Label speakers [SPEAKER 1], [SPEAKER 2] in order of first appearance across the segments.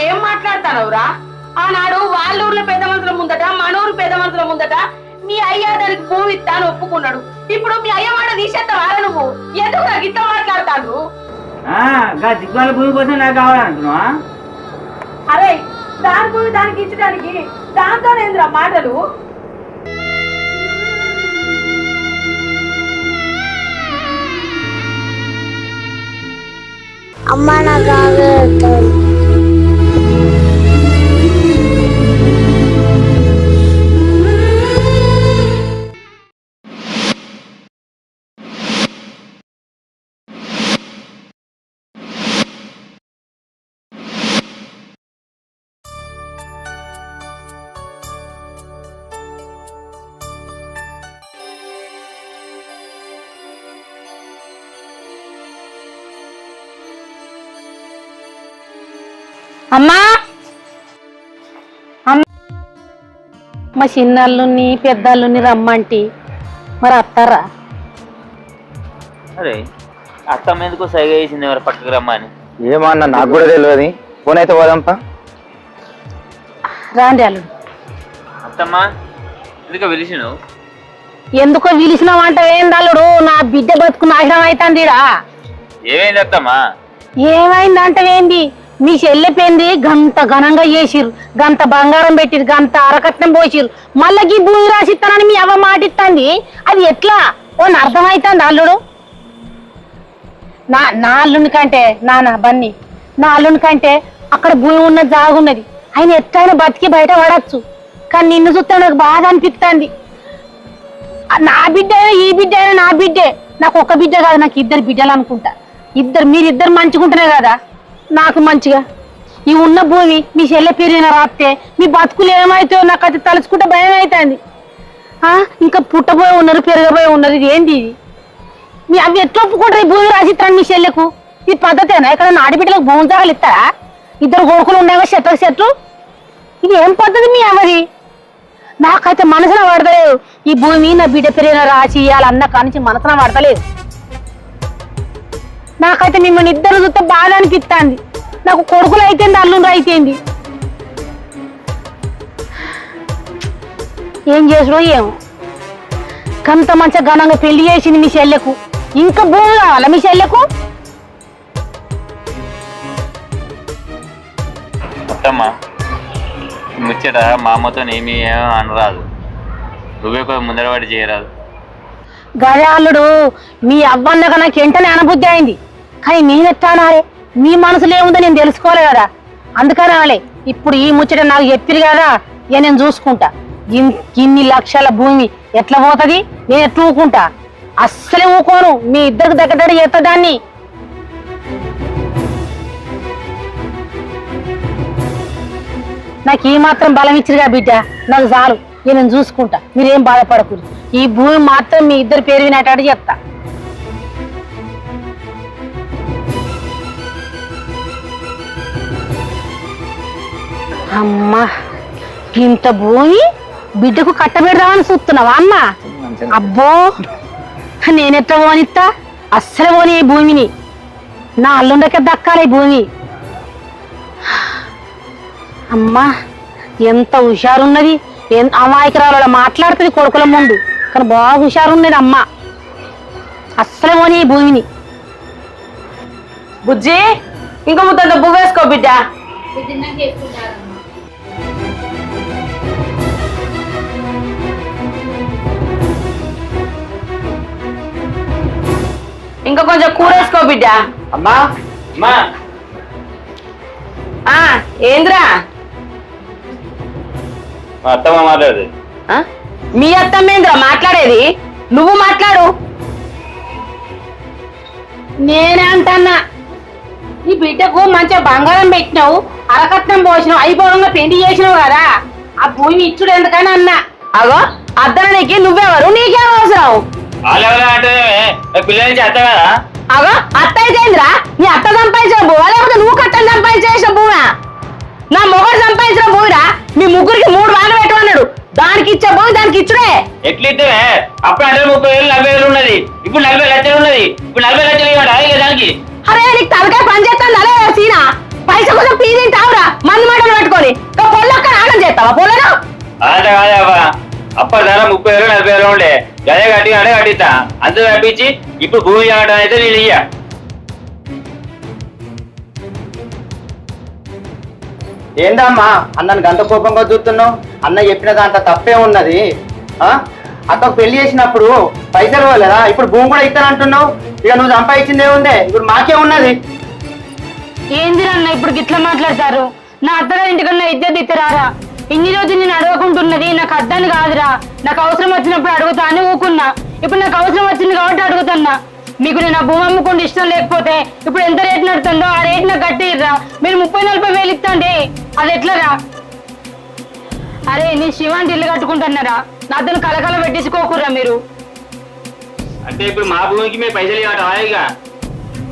[SPEAKER 1] ఏం మాట్లాడతానవురా? ఆనాడు వాళ్ళ ఊర్లో పెద్ద మనుషుల ముందట మన ఊరు పెద్ద మనుషుల ముందట మీ అయ్య దానికి భూమి ఇస్తాను ఒప్పుకున్నాడు. ఇప్పుడు మీ అయ్య మాట తీసేస్తావా నువ్వు? ఎందుకు నాకు ఇట్లా మాట్లాడతాను
[SPEAKER 2] దిగ్గాల భూమి కోసం నాకు కావాలంటున్నావా?
[SPEAKER 1] అరే దాని భూమి దానికి ఇచ్చడానికి దాంతో మాటలు?
[SPEAKER 3] అమ్మ నాకు
[SPEAKER 4] అమ్మా! అమ్మ! మా చిన్నల్లుని పెద్దల్లుని రమ్మంటి. మరి అత్తారా?
[SPEAKER 2] అరే అత్తమ్మ ఎందుకు సైగ చేసింది ఎవరు పక్కకు రమ్మని?
[SPEAKER 5] ఏమో అన్న నాకు కూడా తెలియదు ఫోన్ అయితే పోదాంపా.
[SPEAKER 4] రాండి అల్లుడు.
[SPEAKER 2] అత్తమ్మ ఎందుకు పిలిచినావు?
[SPEAKER 4] ఎందుకో పిలిచినావంట ఏంది అల్లుడు? నా బిడ్డ బతుకు నాశనం అవుతుందిరా.
[SPEAKER 2] ఏమైంది అత్తమ్మ?
[SPEAKER 4] ఏమైందంటే ఏంది? మీ చెల్లెపోయింది గంత ఘనంగా చేసిరు గంత బంగారం పెట్టిరు గంత అరకట్నం పోసిరు మళ్ళీ ఈ భూమి రాసిస్తానని మీ అవ్వ మాటిస్తుంది అది ఎట్లా? ఓ అర్థమైతుంది అల్లుడు? నా నా అల్లుని కంటే నానా బన్నీ నా అల్లుని కంటే అక్కడ భూమి ఉన్న జాగున్నది. ఆయన ఎట్లయినా బతికి బయట పడచ్చు. కానీ నిన్ను చూస్తే నాకు బాధ అనిపిస్తుంది నా బిడ్డ ఈ బిడ్డ నా బిడ్డే. నాకు ఒక బిడ్డ కాదు నాకు ఇద్దరు బిడ్డలు అనుకుంటా. ఇద్దరు మీరిద్దరు మంచుకుంటున్నారు కదా? నాకు మంచిగా. ఈ ఉన్న భూమి మీ చెల్లె పేరున రాస్తే మీ బతుకులు ఏమైతాయో నాకు అది తలుచుకుంటే భయం అవుతుంది. ఇంకా పుట్టబోయి ఉన్నారు పెరగబోయి ఉన్నారు ఇది ఏంది ఇది? మీ అవి ఎట్లా ఒప్పుకుంటారు ఈ భూమి రాసిస్తాను మీ చెల్లెకు? ఇది పద్ధతేనా? ఇక్కడ ఆడబిడ్డలకు భూమి జాగాలు ఇస్తారా? ఇద్దరు కొడుకులు ఉన్నాయో చెట్లకు చెట్లు ఇది ఏం పద్ధతి మీ అవది నాకైతే మనసున పడతలేదు. ఈ భూమి నా బిడ్డ పెరిగిన రాసి ఇవ్వాలన్న కానించి మనసున పడతలేదు. నాకైతే మిమ్మల్ని ఇద్దరు చూస్తే బాధ అనిపిస్తుంది నాకు కొడుకులు అయితేంది అల్లుండ్రు అయితేంది. ఏం చేసుడో ఏమో. కంత మంచిగా ఘనంగా పెళ్ళి చేసింది మీ చెల్లెకు. ఇంకా భూమి కావాలా మీ చెల్లెకు?
[SPEAKER 2] అత్తమ్మ ముచ్చట మా అమ్మతో ఏమీ అనరాదు. నువ్వే కొంచెం ముందరవాడి చేయరాదు.
[SPEAKER 4] గదే అల్లుడు మీ అవ్వన్నగా నాకు వెంటనే అనబుద్ధి అయింది. కానీ నేనెత్తానారే మీ మనసులో ఏముందో నేను తెలుసుకోవాలి కదా. అందుకని అనలే ఇప్పుడు ఈ ముచ్చట నాకు చెప్పిరు కదా ఇక నేను చూసుకుంటా. ఇన్ని లక్షల భూమి ఎట్లా పోతది? నేను ఎట్లా ఊకుంటా? అస్సలే ఊకోను మీ ఇద్దరికి దగ్గర దగ్గర చేస్తా దాన్ని. నాకు ఈ మాత్రం బలం ఇచ్చిరుగా బిడ్డ? నాకు చాలు నేను చూసుకుంటా. మీరేం బాధపడకూడదు. ఈ భూమి మాత్రం మీ ఇద్దరు పేరు వినటాడు చెప్తా. అమ్మా ఇంత భూమి బిడ్డకు కట్టబెడదామని చూస్తున్నావా అమ్మ? అబ్బో నేనెట్లా పోనిస్తా అస్సలు పోని ఈ భూమిని. నా అల్లుండకే దక్కాలి ఈ భూమి. అమ్మా ఎంత హుషారున్నది. అమాయకురాలు మాట్లాడుతుంది కొడుకుల ముందు. కానీ బాగా హుషారున్నది అమ్మ. అస్సలు పోనీ ఈ భూమిని.
[SPEAKER 1] బుజ్జి ఇంకో ముద్దంత బువ్వ వేసుకో బిడ్డ. ఇంకా కొంచెం కూర వేసుకో బిడ్డ.
[SPEAKER 5] అమ్మా
[SPEAKER 2] అమ్మా.
[SPEAKER 1] ఆ ఏంద్రా?
[SPEAKER 2] మా అత్తమ్మ మాట్లాడదు.
[SPEAKER 1] ఆ? మీ అత్తమ్మేంద్రా మాట్లాడేది? నువ్వు మాట్లాడు.
[SPEAKER 4] నేనే అంటన్నా. ఈ బిడ్డకు మంచిగా బంగారం పెట్టినావు అరకట్నం పోసినావు అయిపోవడంగా పెళ్ళి చేసినావు కదా. ఆ భూమి ఇచ్చుడు ఎందుకని అన్నా?
[SPEAKER 1] అగో అద్దనికి నువ్వెవరు? నీకేం అవసరం?
[SPEAKER 2] అంటే పిల్లల కదా
[SPEAKER 1] అగో అత్త అయితేంద్రా నీ అత్త సంపాదించిన భూమా? లేకపోతే నువ్వు కట్టలు సంపాదించేసిన భూమా? నా మొగడు సంపాదించిన భూమిరా? మీ ముగ్గురికి మూడు భాగం పెట్టమన్నాడు. దానికి ఇచ్చే భూమి దానికి ఇచ్చుడే.
[SPEAKER 2] ఎట్లయితే అప్పుడు అంటే ముప్పై వేలు నలభై వేలు ఉన్నది. ఇప్పుడు నలభై లక్షలు ఉన్నది. ఇప్పుడు నలభై లక్షలు ఇవ్వడా? దానికి?
[SPEAKER 1] అరే నీకు తలకాయ పని చేస్తాను
[SPEAKER 2] ముప్పై వేలు నలభై వేలు ఉండే. గదే కట్టి అంటే కట్టిస్తా. అంత తప్పించి ఇప్పుడు భూమి ఇవ్వడం అయితే నేను ఇయ్య.
[SPEAKER 5] ఏందమ్మా? అన్నను గంట కోపంగా చూస్తున్నావు? అన్న చెప్పిన దాంట్లో తప్పే ఉన్నది. ఆ? అక్కకు పెళ్ళి చేసినప్పుడు పైసలు ఇవ్వలేదా? ఇప్పుడు భూమి కూడా ఇస్తానంటున్నావు. ఇక నువ్వు సంపాదించింది ఏముంది? ఇప్పుడు మాకే ఉన్నది.
[SPEAKER 6] ఏంది అన్న ఇప్పుడు గిట్లా మాట్లాడతారు? నా అత్తగారి ఇంటికన్నా ఇద్దరు ఇద్దరారా ఇన్ని రోజులు నేను అడగకుంటున్నది నాకు అద్దని కాదురా. నాకు అవసరం వచ్చినప్పుడు అడుగుతా అని ఊకున్నా. ఇప్పుడు నాకు అవసరం వచ్చింది కాబట్టి అడుగుతున్నా. మీకు నేను ఆ భూమి అమ్ముకుంటే ఇష్టం లేకపోతే ఇప్పుడు ఎంత రేట్ నడుతుందో ఆ రేట్ నాకు కట్టిర్రా. మీరు ముప్పై నలభై వేలు ఇస్తండి అది ఎట్లరా? అరే నేను శివాంటి ఇల్లు కట్టుకుంటున్నారా? నాతో కలకల పెట్టించుకోకుర్రా మీరు.
[SPEAKER 2] అంటే ఇప్పుడు మా భూమికి మేము పైసలు ఇవ్వటం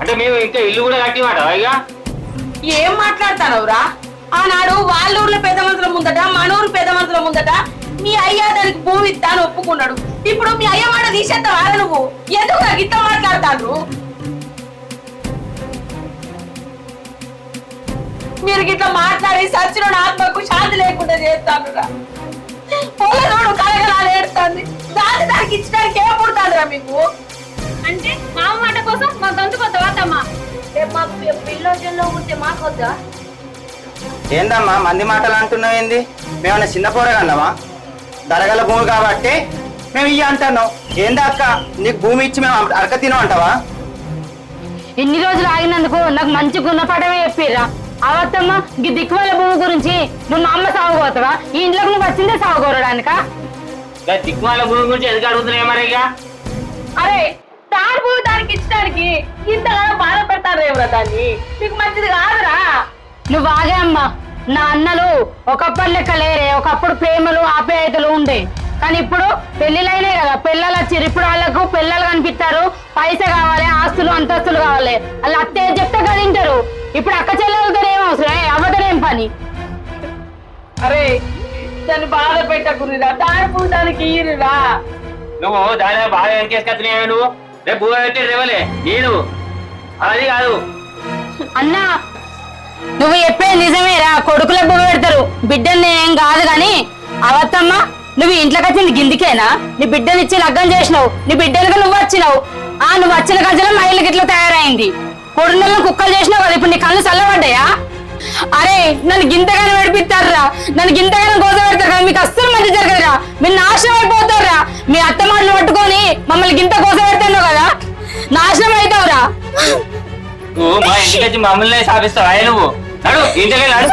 [SPEAKER 2] అంటే మేము ఇంకా ఇల్లు కూడా ఇక?
[SPEAKER 1] ఏం మాట్లాడతానవురా? ఆనాడు వాళ్ళ ఊర్లో పెద్ద మనుషుల ముందట మన ఊరు పెద్ద మనుషుల ముందట మీ అయ్య దానికి భూమి ఇస్తాను ఒప్పుకున్నాడు. ఇప్పుడు మీ అయ్య మాట తీసేస్తావా నువ్వు? ఎందుకు నాకు ఇట్లా మాట్లాడతాను మీరు గిట్లా మాట్లాడి సచిన ఆత్మకు శాంతి లేకుండా చేస్తాను పొలనోడు దాన్ని దానికి ఇచ్చడానికి ఏం మీకు?
[SPEAKER 7] అంటే మామ మాట కోసం మా గొంతు కొత్త వాతమ్మా
[SPEAKER 1] మా పిల్లోజన్లో ఉంటే మాకొద్దా?
[SPEAKER 5] ఏందమ్మా మంది మాటలు అంటున్నావు ఏంది? మేమన్నా చిన్న పోరగన్నామా దరగల భూమి కాబట్టి మేము ఇయ్య అంటున్నాం. ఏందా అక్క? నీకు భూమి ఇచ్చి మేము అరక తినం అంటావా?
[SPEAKER 6] ఇన్ని రోజులు ఆగినందుకు నాకు మంచి గుణపాఠమే చెప్పిర్రా. అవత్తమ్మ ఈ దిక్కువల భూమి గురించి నువ్వు మా అమ్మ సాగుపోతావా ఈ ఇంట్లోకి నువ్వు వచ్చిందే సాగుకోవడానికా
[SPEAKER 2] దిక్కుమాల భూమి గురించి ఎందుకు అడుగుతున్నాయి మరి ఇక
[SPEAKER 1] అరే దాని భూమి దానికి ఇచ్చడానికి ఇంతగా బాధపడతారు రేవురా దాన్ని. మీకు మంచిది కాదురా.
[SPEAKER 6] నువ్వు ఆగే అమ్మా. నా అన్నలు ఒకప్పటి లెక్క లేరే ఒకప్పుడు ప్రేమలు ఆప్యాయతలు ఉండే. కానీ ఇప్పుడు పెళ్ళిలైనాయి కదా. పిల్లలు వచ్చారు. ఇప్పుడు వాళ్ళకు పిల్లలు కనిపిస్తారు. పైసా కావాలి ఆస్తులు అంతస్తులు కావాలి. వాళ్ళు అత్తే చెప్తే కదా తింటారు. ఇప్పుడు అక్క చెల్లెలతో ఏం అవసరం? అవ్వతో ఏం పని?
[SPEAKER 1] అరే దాన్ని బాధ పెట్టకునిరా దాని దానికి ఇయ్యరురా
[SPEAKER 2] నువ్వు దాని బాగా వెనకేసుకొచ్చినావు నువ్వు? రేపు పెట్టి రేవలే. నేను అది కాదు.
[SPEAKER 6] అన్నా నువ్వు చెప్పేది నిజమేరా కొడుకుల భూమి పెడతారు. బిడ్డల్ని ఏం కాదు గాని అవత్తమ్మ నువ్వు ఇంట్లోకి వచ్చింది గిందికేనా? నీ బిడ్డని ఇచ్చి లగ్గం చేసినావు. నీ బిడ్డలుగా నువ్వు వచ్చినావు. ఆ నువ్వు వచ్చిన గజలం మా ఇట్లా తయారైంది. కొడుకులను కుక్కలు చేసినావు కదా ఇప్పుడు నీ కళ్ళు చల్లబడ్డాయా? అరే నన్ను గింతగానే నడిపిస్తారా నన్ను గింతగానే గోద పెడతారు కదా మీకు అస్సలు మంచి జరగదురా. మీరు నాశనం అయిపోతారా మీ అత్తమాటలు పట్టుకొని మమ్మల్ని గింత గోస పెడతాను కదా. నాశనం అవుతావురా.
[SPEAKER 2] నువ్వు మా ఇంటికి వచ్చి మమ్మల్ని సాధిస్తావు అయ్యా నువ్వు నడు ఇంటికి నడు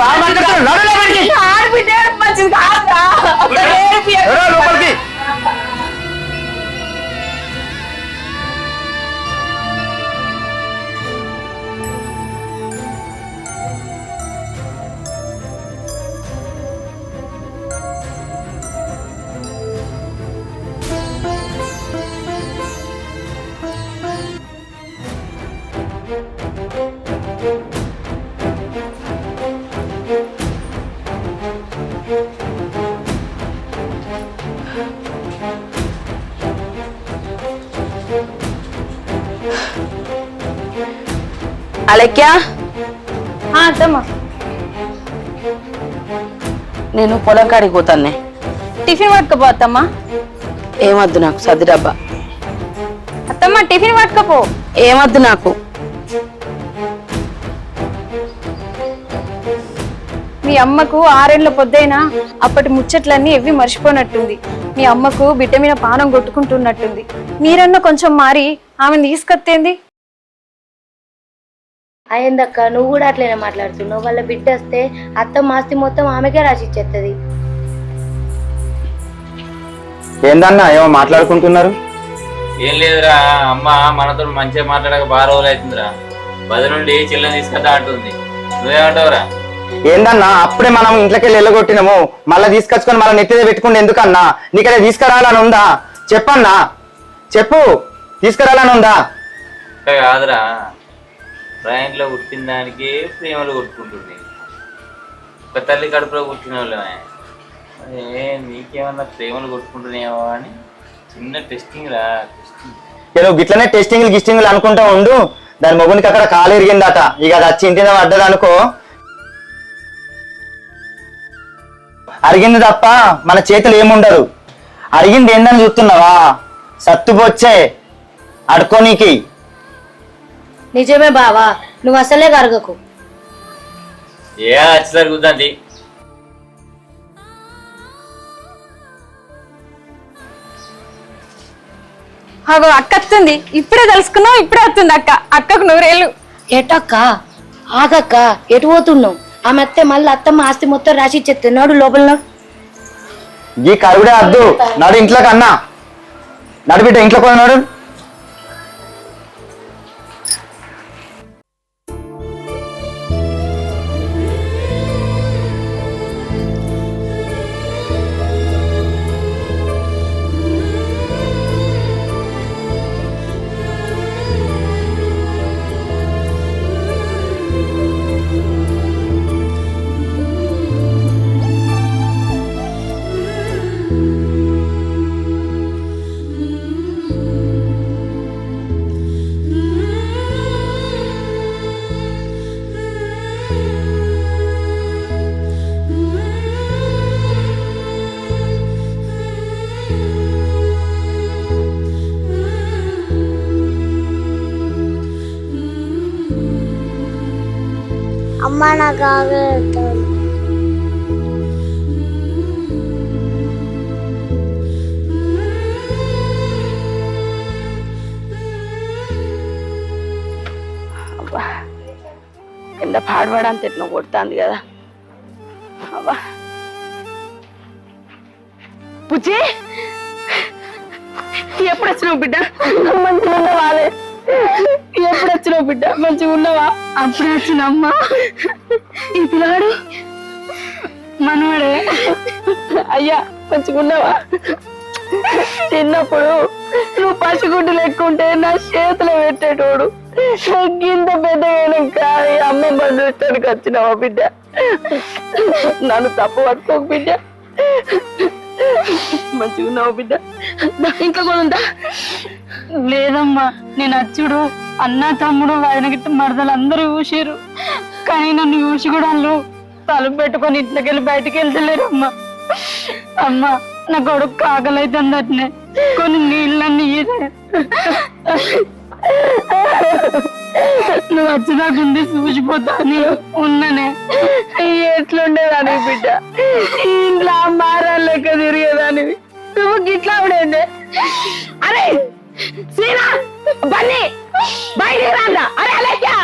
[SPEAKER 5] బావ మాట్లాడుతున్నాడు. నడు లోపలికి.
[SPEAKER 1] ఆడబిడ్డ మంచిది.
[SPEAKER 5] ఎవరో లోపలికి.
[SPEAKER 1] అలెక్య?
[SPEAKER 7] అత్తమ్మా.
[SPEAKER 1] నేను పొలం కాడికి పోతానే
[SPEAKER 7] టిఫిన్ పట్టుకపో అత్తమ్మా.
[SPEAKER 1] ఏమద్దు నాకు సర్ది డబ్బా.
[SPEAKER 7] అత్తమ్మ టిఫిన్ పట్టుకపో.
[SPEAKER 1] ఏమద్దు నాకు?
[SPEAKER 7] మీ అమ్మకు ఆరేళ్ళ పొద్దైనా అప్పటి ముచ్చట్లన్నీ ఎవ్వి మర్చిపోనట్టుంది. మీ అమ్మకు బిడ్డ మీద పానం కొట్టుకుంటున్నట్టుంది. మీరన్నా కొంచెం మారి ఆమెను తీసుకొత్తేంది?
[SPEAKER 3] అయ్యిందక్క నువ్వు కూడా అట్లనే మాట్లాడుతున్నావు. వాళ్ళ బిడ్డ వస్తే అత్త మాస్తి మొత్తం ఆమెకే రాసి ఇచ్చేస్తుంది
[SPEAKER 5] ఏందన్నా ఏమో మాట్లాడుకుంటున్నారు?
[SPEAKER 2] ఏం లేదురా అమ్మ మనతో మంచిగా మాట్లాడక బాగా రోజులు అవుతుందిరా బది నుండి చెల్లెని తీసుకొద్దా అంటుంది. నువ్వేమంటావురా?
[SPEAKER 5] ఏందన్నా అప్పుడే మనం ఇంట్లోకి వెళ్ళి వెళ్ళగొట్టినాము మళ్ళీ తీసుకొచ్చుకొని మళ్ళీ నెత్తిదే పెట్టుకుంటే ఎందుకన్నా? నీకదే తీసుకురావాలని ఉందా? చెప్పన్నా. చెప్పు తీసుకురావాలని ఉందా?
[SPEAKER 2] కాదురా. ట్రైన్లో పుట్టిన దానికి ప్రేమలు కొట్టుకుంటుంది. ఒక తల్లి కడుపులో పుట్టిన వాళ్ళమే. ఏ నీకేమన్నా ప్రేమలు కొట్టుకుంటున్నాయేమో అని చిన్న టెస్టింగ్ రా టెస్టింగ్
[SPEAKER 5] గిట్లనే టెస్టింగ్లు గిస్టింగ్లు అనుకుంటా ఉండు. దాని మొగునికి అక్కడ కాలు ఎరిగిందట ఇక అది వచ్చి ఇంటి పడ్డది అనుకో. అరిగింది తప్ప మన చేతులు ఏముండదు అరిగింది ఏందని చూస్తున్నావా? సత్తుబొచ్చే అడుకోనీకి
[SPEAKER 3] నిజమే బావా నువ్వు అసలే కరగకు.
[SPEAKER 2] ఏ వచ్చి జరుగుతుంది
[SPEAKER 7] అగో అక్క వస్తుంది. ఇప్పుడే తెలుసుకున్నావు ఇప్పుడే వస్తుంది అక్క. అక్కకు నూరేళ్ళు
[SPEAKER 3] ఎటక్క ఆగక్క ఎటు పోతున్నావు? ఆమె అత్తే మళ్ళీ అత్తమ్మ ఆస్తి మొత్తం రాసి ఇచ్చేస్తున్నాడు లోపల నాడు.
[SPEAKER 5] ఈ కరువుడే అద్దు. నడు ఇంట్లోకి అన్నా. నడు బిడ్డ ఇంట్లో పోయినాడు
[SPEAKER 8] అమ్మ నాకు ఆగలేదు
[SPEAKER 9] కింద పాడబడంత ఎట్లా కొడుతుంది కదా అబ్బా పుచ్చి ఎప్పుడు వచ్చినావు బిడ్డ మంచిగా ఉన్నవాలే ఎప్పుడు వచ్చినావు బిడ్డ? మంచిగా ఉన్నవా? అప్పుడే వచ్చినమ్మా ఈ పిల్లగాడు మనవాడే. అయ్యా మంచిగా ఉన్నవా? చిన్నప్పుడు నువ్వు పసిగుడ్డు లెక్కుంటే నా చేతిలో పెట్టేటోడు. గింత పెద్దగైనాక ఈ అమ్మ బంధుత్వానికి వచ్చినావా బిడ్డ? నన్ను తప్పు పట్టుకోకు బిడ్డ. మంచిగా ఉన్నావు బిడ్డ? ఇంకా కూడా ఉందా
[SPEAKER 6] లేదమ్మా నేను అచ్చుడు. అన్న తమ్ముడు వదిన గిట్ట మరదలు అందరూ చూసారు కానీ నన్ను చూసి కూడా వాళ్ళు తలుపు పెట్టుకొని ఇంట్లోకి వెళ్ళి బయటకు వెళ్తలేరు అమ్మా నా కొడుకు కాకలైతుంది అట్నే కొన్ని నీళ్ళన్నీ ఇయ్యరే. నువ్వు వచ్చేదాకుంది చూసిపోతా అని ఉన్ననే.
[SPEAKER 9] ఎట్లుండేదాని బిడ్డ? ఇంట్లో మారాలు లెక్క తిరిగేదానివి. నువ్వు గిట్లా ఉండేదే? అరే! శ్రీరామ్ బన్నీ బయటికి రాందా అరే అలేఖ్యా